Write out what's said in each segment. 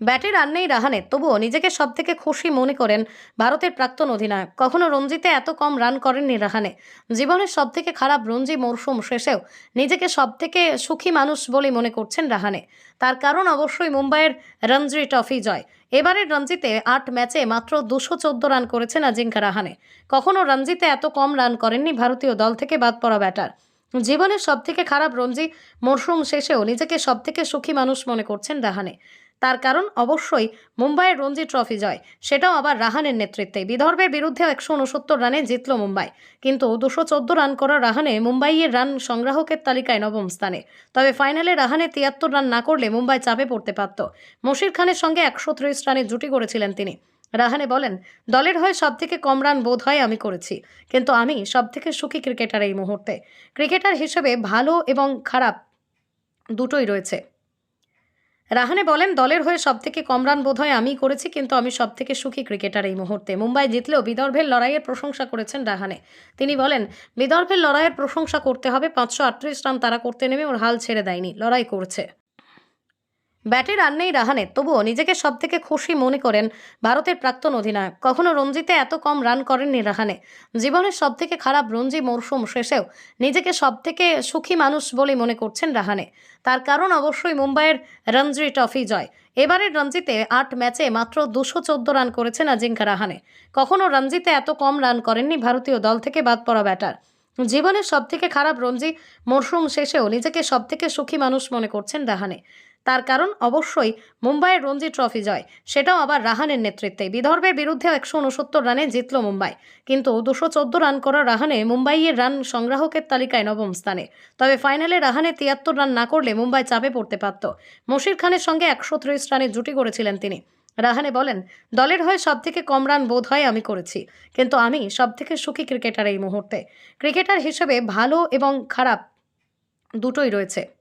ব্যাটে রান নেই রাহানের তবুও নিজেকে সব থেকে খুশি মনে করেন ভারতের প্রাক্তন অধিনায়ক। কখনো রঞ্জিতে এত কম রান করেননি রাহানে। জীবনের সব থেকে খারাপ রঞ্জি মরশুম শেষেও নিজেকে সব থেকে সুখী মানুষ বলে মনে করছেন রাহানে। তার কারণ অবশ্যই মুম্বাইয়ের রঞ্জি ট্রফি জয়। এবারের রঞ্জিতে আট ম্যাচে মাত্র দুশো চোদ্দ রান করেছেন আজিঙ্কা রাহানে। কখনো রঞ্জিতে এত কম রান করেননি ভারতীয় দল থেকে বাদ পড়া ব্যাটার। জীবনের সব থেকে খারাপ রঞ্জি মরশুম শেষেও নিজেকে সব থেকে সুখী মানুষ মনে করছেন রাহানে। তার কারণ অবশ্যই মুম্বাইয়ের রঞ্জি ট্রফি জয়। সেটাও আবার রাহানের নেতৃত্বে। বিদর্ভের বিরুদ্ধে একশো উনসত্তর রানে জিতল মুম্বাই। কিন্তু দুশো চোদ্দ রান করা রাহানে মুম্বাইয়ের রান সংগ্রাহকের তালিকায় নবম স্থানে। তবে ফাইনালে রাহানে তিয়াত্তর রান না করলে মুম্বাই চাপে পড়তে পারত মশির খানের সঙ্গে একশো ত্রিশ রানে জুটি করেছিলেন তিনি। রাহানে বলেন, দলের হয়ে সব থেকে কম রান বোধ হয় আমি করেছি। কিন্তু আমি সব থেকে সুখী ক্রিকেটার এই মুহূর্তে। ক্রিকেটার হিসেবে ভালো এবং খারাপ দুটোই রয়েছে। রাহানে বলেন, দলের হয়ে সব থেকে কম রান বোধ হয় আমিই করেছি, কিন্তু আমি সব থেকে সুখী ক্রিকেটার এই মুহূর্তে। মুম্বাই জিতলেও বিদর্ভের লড়াইয়ের প্রশংসা করেছেন রাহানে। তিনি বলেন, বিদর্ভের লড়াইয়ের প্রশংসা করতে হবে, পাঁচশো আটত্রিশ রান তারা করতে নেমে ওর হাল ছেড়ে দেয়নি, লড়াই করছে। ব্যাটে রান নেই রাহানে তবুও নিজেকে সব থেকে খুশি মনে করেন ভারতের প্রাক্তন অধিনায়ক। কখনো রঞ্জিতে এত কম রান করেননি রাহানে। জীবনের সব থেকে খারাপ রঞ্জি মরশুম শেষেও নিজেকে সব থেকে সুখী মানুষ বলে মনে করছেন রাহানে। তার কারণ অবশ্যই মুম্বাইয়ের রঞ্জি ট্রফি জয়। এবারের রঞ্জিতে আট ম্যাচে মাত্র দুশো চোদ্দ রান করেছেন আজিঙ্কা রাহানে। কখনো রঞ্জিতে এত কম রান করেননি ভারতীয় দল থেকে বাদ পড়া ব্যাটার। জীবনের সব থেকে খারাপ রঞ্জি মরশুম শেষেও নিজেকে সব থেকে সুখী মানুষ মনে করছেন রাহানে। তার কারণ অবশ্যই মুম্বাইয়ের রঞ্জি ট্রফি জয়। সেটাও আবার রাহানের নেতৃত্বে। বিদর্ভের বিরুদ্ধে একশো উনসত্তর রানে জিতল মুম্বাই। কিন্তু দুশো চোদ্দ রান করা রাহানে মুম্বাইয়ের রান সংগ্রাহকের তালিকায় নবম স্থানে। তবে ফাইনালে রাহানে তিয়াত্তর রান না করলে মুম্বাই চাপে পড়তে পারত মশির খানের সঙ্গে একশো ত্রিশ রানে জুটি করেছিলেন তিনি। রাহানে বলেন, দলের হয়ে সব থেকে কম রান বোধ হয় আমি করেছি। কিন্তু আমি সব থেকে সুখী ক্রিকেটার এই মুহূর্তে। ক্রিকেটার হিসেবে ভালো এবং খারাপ দুটোই রয়েছে।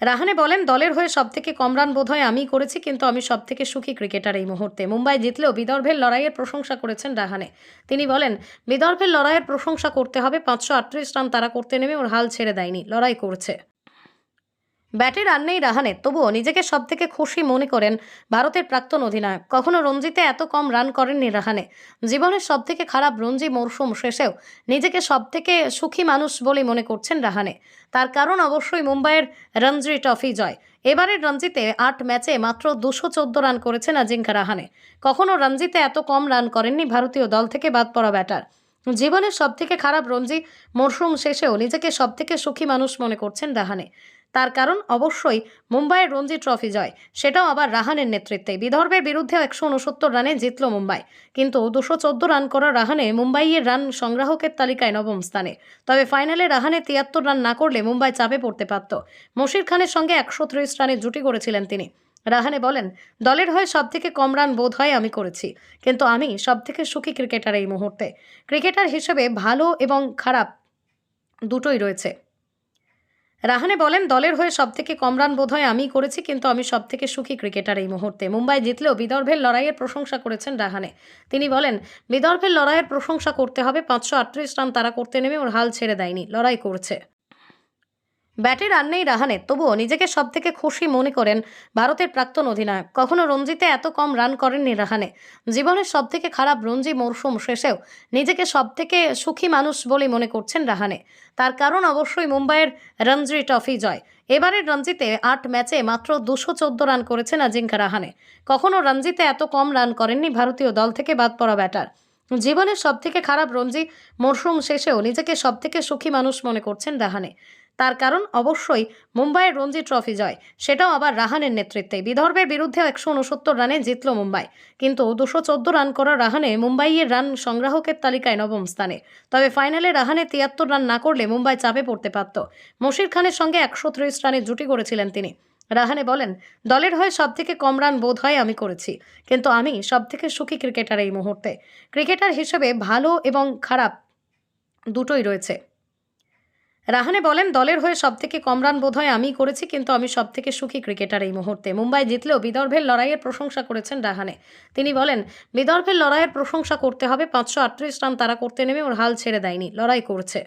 রাহানে বলেন, দলের হয়ে সব থেকে কম রান বোধ হয় আমিই করেছি, কিন্তু আমি সব থেকে সুখী ক্রিকেটার এই মুহূর্তে। মুম্বাই জিতলেও বিদর্ভের লড়াইয়ের প্রশংসা করেছেন রাহানে। তিনি বলেন, বিদর্ভের লড়াইয়ের প্রশংসা করতে হবে, পাঁচশো আটত্রিশ রান তারা করতে নেমে ওর হাল ছেড়ে দেয়নি, লড়াই করছে। ব্যাটে রান নেই রাহানের তবুও নিজেকে সব থেকে খুশি মনে করেন ভারতের প্রাক্তন অধিনায়ক। কখনো রঞ্জিতে এত কম রান করেননি রাহানে। জীবনের সব থেকে খারাপ রঞ্জি মরশুম শেষেও নিজেকে সব থেকে সুখী মানুষ বলে মনে করছেন রাহানে। তার কারণ অবশ্যই মুম্বাইয়ের রঞ্জি ট্রফি জয়। এবারের রঞ্জিতে আট ম্যাচে মাত্র দুশো চোদ্দ রান করেছেন আজিঙ্কা রাহানে। কখনো রঞ্জিতে এত কম রান করেননি ভারতীয় দল থেকে বাদ পড়া ব্যাটার। জীবনের সব থেকে খারাপ রঞ্জি মরশুম শেষেও নিজেকে সব থেকে সুখী মানুষ মনে করছেন রাহানে। তার কারণ অবশ্যই মুম্বাইয়ের রঞ্জি ট্রফি জয়। সেটাও আবার রাহানের নেতৃত্বে। বিদর্ভের বিরুদ্ধে একশো উনসত্তর রানে জিতল মুম্বাই। কিন্তু দুশো চোদ্দ রান করা রাহানে মুম্বাইয়ের রান সংগ্রাহকের তালিকায় নবম স্থানে। তবে ফাইনালে রাহানে তিয়াত্তর রান না করলে মুম্বাই চাপে পড়তে পারত মশির খানের সঙ্গে একশো ত্রিশ রানে জুটি করেছিলেন তিনি। রাহানে বলেন, দলের হয়ে সব থেকে কম রান বোধ হয় আমি করেছি। কিন্তু আমি সব থেকে সুখী ক্রিকেটার এই মুহূর্তে। ক্রিকেটার হিসেবে ভালো এবং খারাপ দুটোই রয়েছে। রাহানে বলেন, দলের হয়ে সব থেকে কম রান বোধ হয় আমিই করেছি, কিন্তু আমি সব থেকে সুখী ক্রিকেটার এই মুহূর্তে। মুম্বাই জিতলেও বিদর্ভের লড়াইয়ের প্রশংসা করেছেন রাহানে। তিনি বলেন, বিদর্ভের লড়াইয়ের প্রশংসা করতে হবে, পাঁচশো আটত্রিশ রান তারা করতে নেমে ওর হাল ছেড়ে দেয়নি, লড়াই করছে। ব্যাটে রান নেই রাহানের তবুও নিজেকে সব থেকে খুশি মনে করেন ভারতের প্রাক্তন অধিনায়ক। কখনো রঞ্জিতে এত কম রান করেননি রাহানে। জীবনের সব থেকে খারাপ রঞ্জি মরশুম শেষেও নিজেকে সব থেকে সুখী মানুষ বলে মনে করছেন রাহানে। তার কারণ অবশ্যই মুম্বাইয়ের রঞ্জি ট্রফি জয়। এবারের রঞ্জিতে আট ম্যাচে মাত্র দুশো চোদ্দ রান করেছেন আজিঙ্কা রাহানে। কখনো রঞ্জিতে এত কম রান করেননি ভারতীয় দল থেকে বাদ পড়া ব্যাটার। জীবনের সব থেকে খারাপ রঞ্জি মরশুম শেষেও নিজেকে সব থেকে সুখী মানুষ মনে করছেন রাহানে। তার কারণ অবশ্যই মুম্বাইয়ের রঞ্জি ট্রফি জয়। সেটাও আবার রাহানের নেতৃত্বে। বিদর্ভের বিরুদ্ধে একশো উনসত্তর রানে জিতল মুম্বাই। কিন্তু দুশো চোদ্দ রান করা রাহানে মুম্বাইয়ের রান সংগ্রাহকের তালিকায় নবম স্থানে। তবে ফাইনালে রাহানে তিয়াত্তর রান না করলে মুম্বাই চাপে পড়তে পারত মশির খানের সঙ্গে একশো ত্রিশ রানে জুটি করেছিলেন তিনি। রাহানে বলেন, দলের হয়ে সব থেকে কম রান বোধ হয় আমি করেছি। কিন্তু আমি সব থেকে সুখী ক্রিকেটার এই মুহূর্তে। ক্রিকেটার হিসেবে ভালো এবং খারাপ দুটোই রয়েছে। রাহানে বলেন, দলের হয়ে সব থেকে কম রান বোধ হয় আমিই করেছি, কিন্তু আমি সব থেকে সুখী ক্রিকেটার এই মুহূর্তে। মুম্বাই জিতলেও বিদর্ভের লড়াইয়ের প্রশংসা করেছেন রাহানে। তিনি বলেন, বিদর্ভের লড়াইয়ের প্রশংসা করতে হবে, পাঁচশো আটত্রিশ রান তারা করতে নেমে ওর হাল ছেড়ে দেয়নি, লড়াই করছে।